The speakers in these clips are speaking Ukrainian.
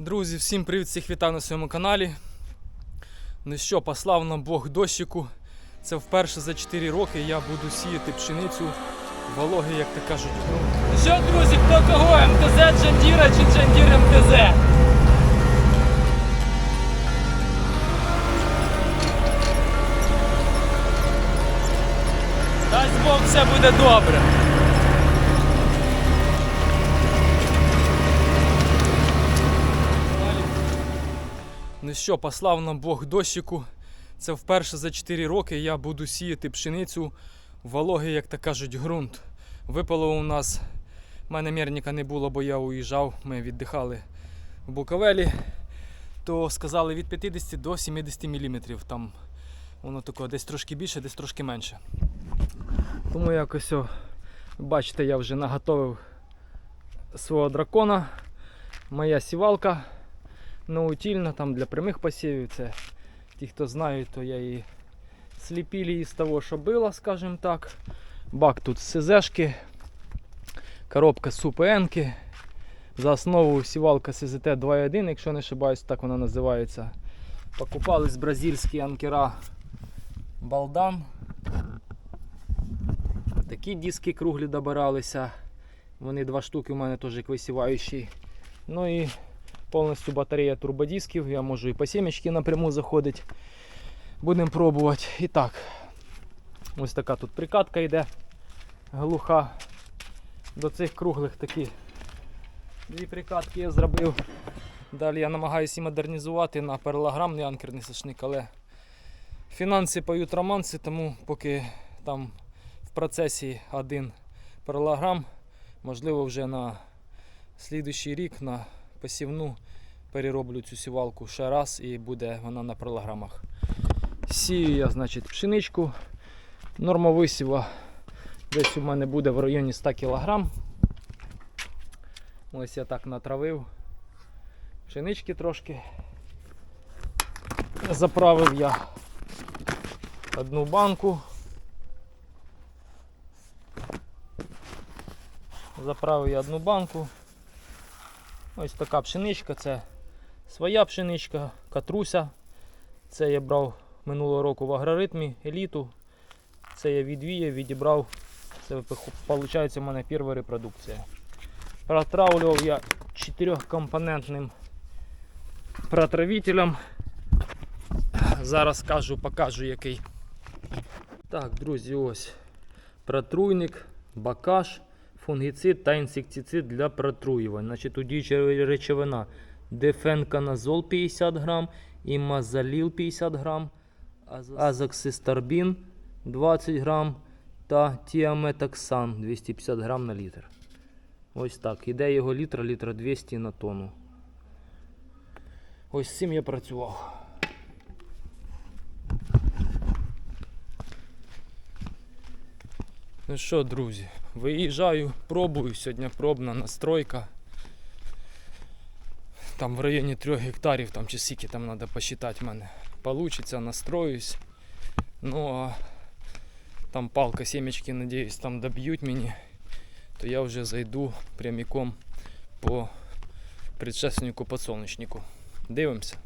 Друзі, всім привіт, всіх вітаю на своєму каналі. Ну що, послав нам Бог дощику. Це вперше за 4 роки я буду сіяти пшеницю вологи, як то кажуть. Ну, Що, друзі, хто кого? МТЗ Джандіра чи Джандір МТЗ? Дасть Бог, все буде добре. ну що, послав нам Бог дощику. Це вперше за 4 роки я буду сіяти пшеницю вологий, як то кажуть, ґрунт. Випало у нас. У мене мірника не було, бо я уїжджав. Ми віддихали в Буковелі. То сказали від 50 до 70 мм. Там воно таке десь трошки більше, десь трошки менше. Тому якось, бачите, я вже наготовив свого дракона. Моя сівалка наутільна, там для прямих посівів. Це ті, хто знають, то я її сліпілі із того, що було, скажімо так. Бак тут з СЗшки, коробка з УПНки. За основу сівалка СЗТ 2.1, якщо не ошибаюсь, так вона називається. Покупались бразильські анкера Балдан. Такі диски круглі добиралися. Вони два штуки у мене теж висіваючі. Ну і повністю батарея турбодисків. Я можу і по сімечки напряму заходити. Будемо пробувати. І так, ось така тут прикатка йде глуха. До цих круглих такі дві прикатки я зробив. Далі я намагаюся модернізувати на паралограмний анкерний сошник, але фінанси поють романси, тому поки там в процесі один паралограм, можливо, вже на слідуючий рік на посівну перероблю цю сівалку ще раз і буде вона на паралограмах. Сію я, значить, пшеничку. Норма висіва десь у мене буде в районі 100 кг. Ось я так натравив пшенички трошки. Заправив я одну банку. Заправив я одну банку. Ось така пшеничка, це своя пшеничка, катруся. Це я брав минулого року в агроритмі еліту. Це я відвіяв, відібрав. Це виходить у мене перша репродукція. Протравлював я чотирьохкомпонентним протравителем. Зараз скажу, покажу який. Так, друзі, ось протруйник, бакаш, фунгіцид та інсектицид для протруювань. Значить, діюча речовина дефенканазол 50 грам, імазаліл 50 грам, азоксистарбін 20 грам та тіаметоксан 250 грам на літр. Ось так. Іде його літра, літра 200 на тонну. Ось з цим я працював. Ну що, друзі, виїжджаю, пробую. Сьогодні пробна настройка. Там в районі 3 гектарів, там чи скільки там треба посчитати мене. Получиться, настроюсь. Ну а там палка, семечки, надіюсь, там доб'ють мені, то я вже зайду прямиком по предшественнику подсолнечнику. Дивимося.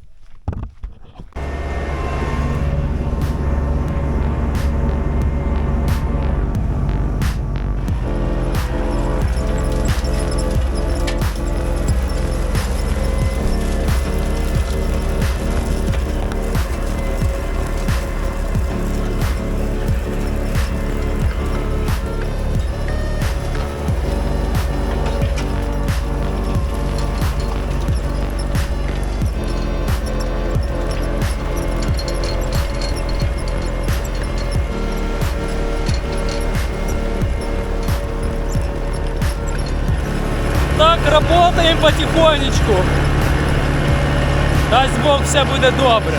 Работаем потихонечку. Дасть Бог, все буде добре.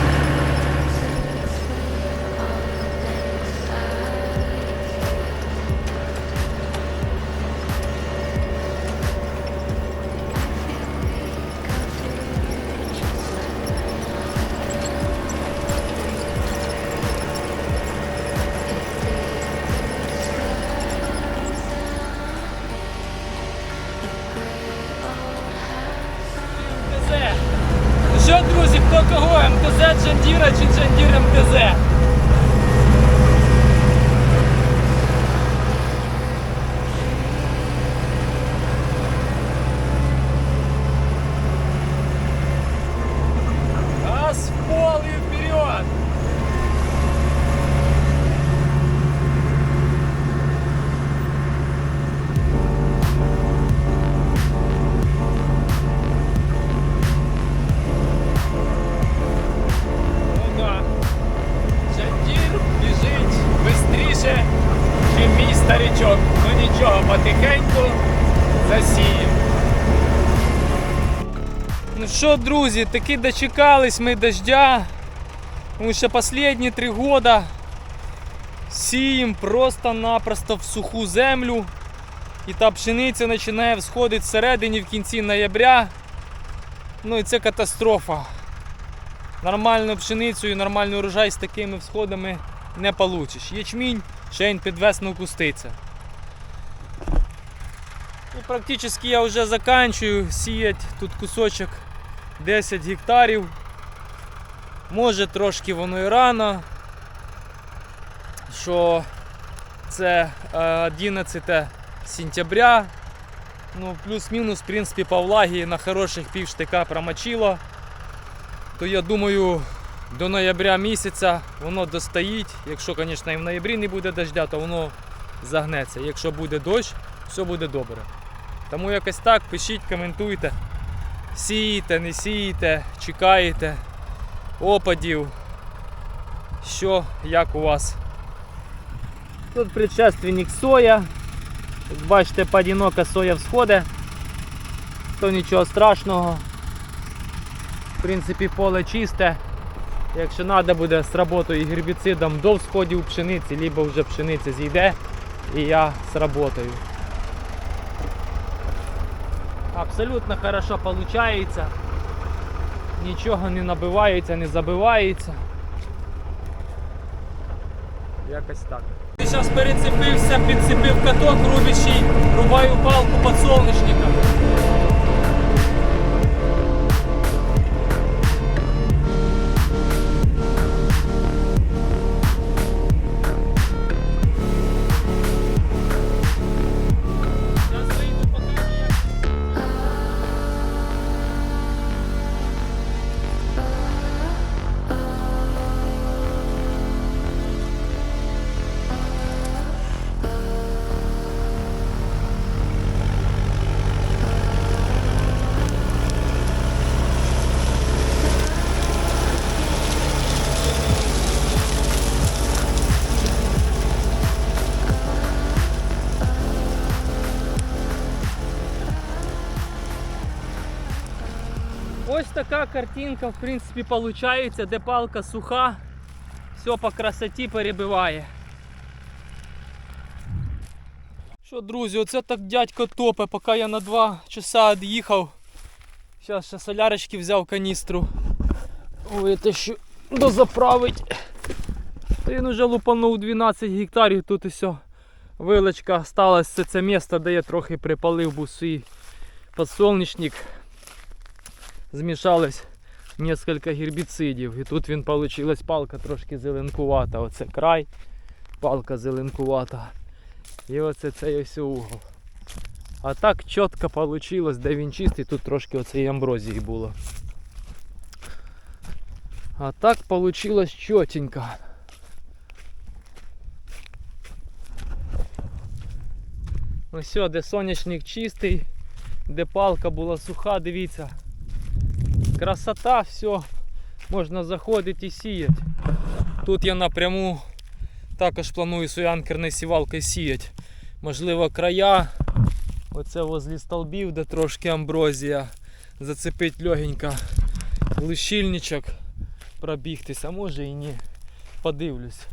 Нічого, потихеньку засіємо. Ну що, друзі, таки дочекались ми дождя. Тому що останні три года сіємо просто-напросто в суху землю. І та пшениця починає всходити всередині в кінці ноября. Ну і це катастрофа. Нормальну пшеницю і нормальний урожай з такими всходами не получиш. Ячмінь й під весну куститься. І практично я вже заканчую сіяти тут кусочок 10 гектарів. Може трошки воно і рано, що це е, 11 сентября. Ну, плюс-мінус, в принципі, по влагі на хороших півштика промочило. То я думаю, до ноября місяця воно достоїть. Якщо, звісно, і в ноябрі не буде дождя, то воно загнеться. Якщо буде дощ, все буде добре. Тому якось так, пишіть, коментуйте. Сієте, не сієте, чекаєте опадів. Що, як у вас? Тут предшественник соя. Як бачите, поодинока соя всходить. То нічого страшного. В принципі, поле чисте. Якщо треба буде сработаю гербіцидом до всходів пшениці, либо вже пшениця зійде і я сработаю. Абсолютно хорошо получается. Нічого не набивається, не забивається. Якось так. Зараз перецепився, підцепив каток рубячий, рубаю палку подсолнечника. Така картинка, в принципі, виходить, де палка суха, все по красоті перебиває. Що, друзі, оце так дядько топе, поки я на 2 часа від'їхав. Зараз ще солярочки взяв каністру. Витащу дозаправить. Він уже лупанув 12 гектарів, тут і все. Вилочка сталася, це це місце, де я трохи припалив буси подсолнечник змішались несколько гербіцидів. І тут він получилась палка трошки зеленкувата. Оце край, палка зеленкувата. І оце цей ось угол. А так чітко вийшло, де він чистий, тут трошки оцеї амброзії було. А так вийшло чотенько. Ось де сонячник чистий, де палка була суха, дивіться. Красота, все. Можна заходити і сіяти. Тут я напряму також планую свою анкерною сівалкою сіяти. Можливо, края. Оце возле столбів, де трошки амброзія. Зацепить легенько лищильничок, пробігтися, може і ні. Подивлюсь.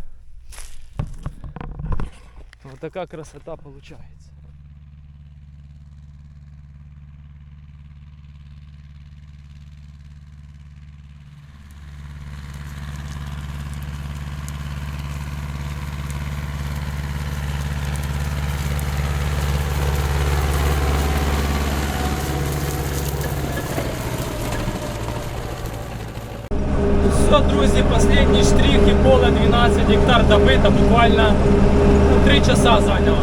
Ось така красота виходить. все, друзі, останній штрих і поле 12 гектар добито, буквально ну, 3 часа зайняло.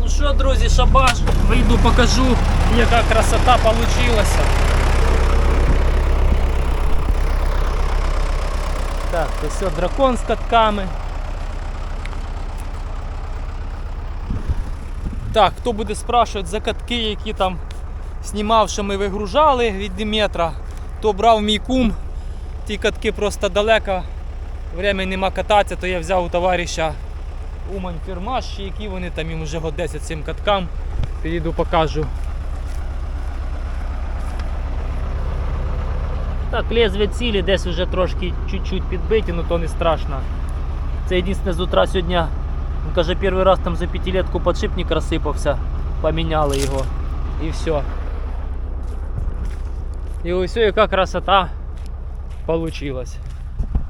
Ну що, друзі, шабаш, вийду покажу, яка красота получилася. Так, то все, дракон з катками. Так, хто буде спрашувати за катки, які там знімав, що ми вигружали від Диметра, то брав мій кум. Ті катки просто далеко. Время нема кататися, то я взяв у товариша Умань фірмаш, які вони там їм вже год 10 цим каткам. Підійду покажу. Так, лезвие цілі десь вже трошки чуть-чуть підбиті, але то не страшно. Це єдине з утра сьогодні, він каже, перший раз там за п'ятилетку подшипник розсипався, поміняли його і все. І ось яка красота получилась.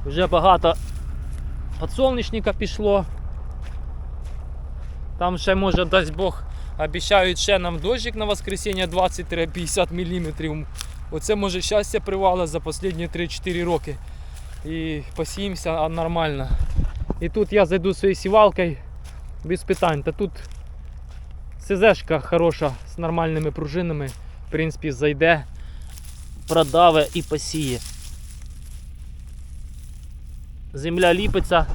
Вже багато подсолнечника пішло. Там ще може дасть Бог обіцяють ще нам дощик на воскресіння 20-50 мм. Оце може щастя привало за останні 3-4 роки. І посіємося нормально. І тут я зайду своєю сівалкою без питань. Та тут СЗшка хороша з нормальними пружинами. В принципі, зайде, продаве і посіє. Земля ліпиться,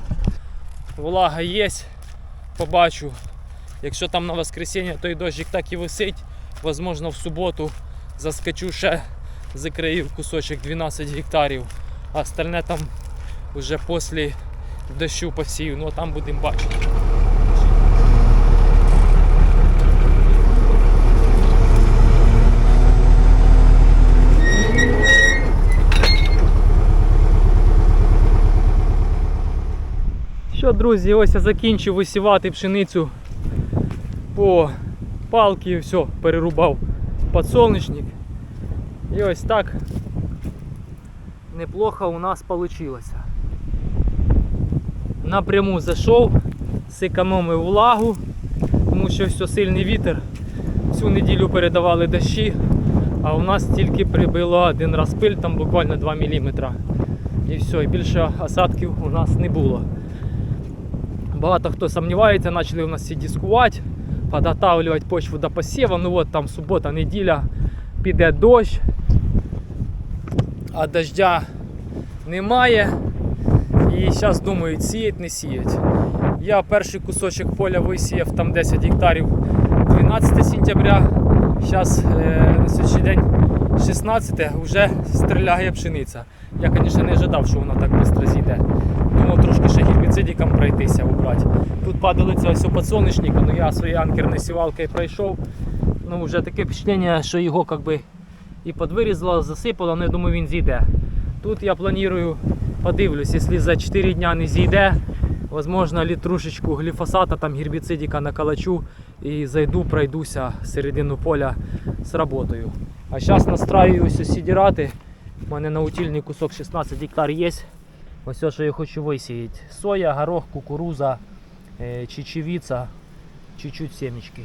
влага є, побачу. Якщо там на воскресіння той дощик так і висить, возможно в суботу заскочу ще закрию кусочок 12 гектарів, а остальне там вже після дощу посію, ну а там будемо бачити. Що, друзі, ось я закінчив висівати пшеницю по палки, все, перерубав подсолнечник. І ось так неплохо у нас вийшло. Напряму зайшов, зекономив влагу, тому що все сильний вітер. Всю неділю передавали дощі, а у нас тільки прибило один раз пиль, там буквально 2 мм. І все, і більше осадків у нас не було. Багато хто сумнівається, почали у нас всі дискувати, підготавлювати почву до посіву. Ну от там субота, неділя, піде дощ, а дождя немає. І зараз думають, сіять, не сіять. Я перший кусочок поля висіяв там 10 гектарів 12 сентября. Зараз е, на сьогоднішній день 16 вже стріляє пшениця. Я, звісно, не ожидав, що вона так швидко зійде. Думав трошки ще гербіцидиком пройтися убрати. Тут падалиця ось у подсолнечника, ну я своєю анкерною сівалкою пройшов. Ну вже таке впечатлення, що його как би і подвирізало, засипало, але я думаю він зійде. Тут я планую, подивлюсь, якщо за 4 дня не зійде, возможно літрушечку гліфосата, там гербіцидика накалачу і зайду, пройдуся середину поля з роботою. А зараз настраююся сідірати. У мене на утільний кусок 16 гектар є. Ось все, що я хочу висіяти. Соя, горох, кукуруза, е, чечевиця, чуть-чуть семечки.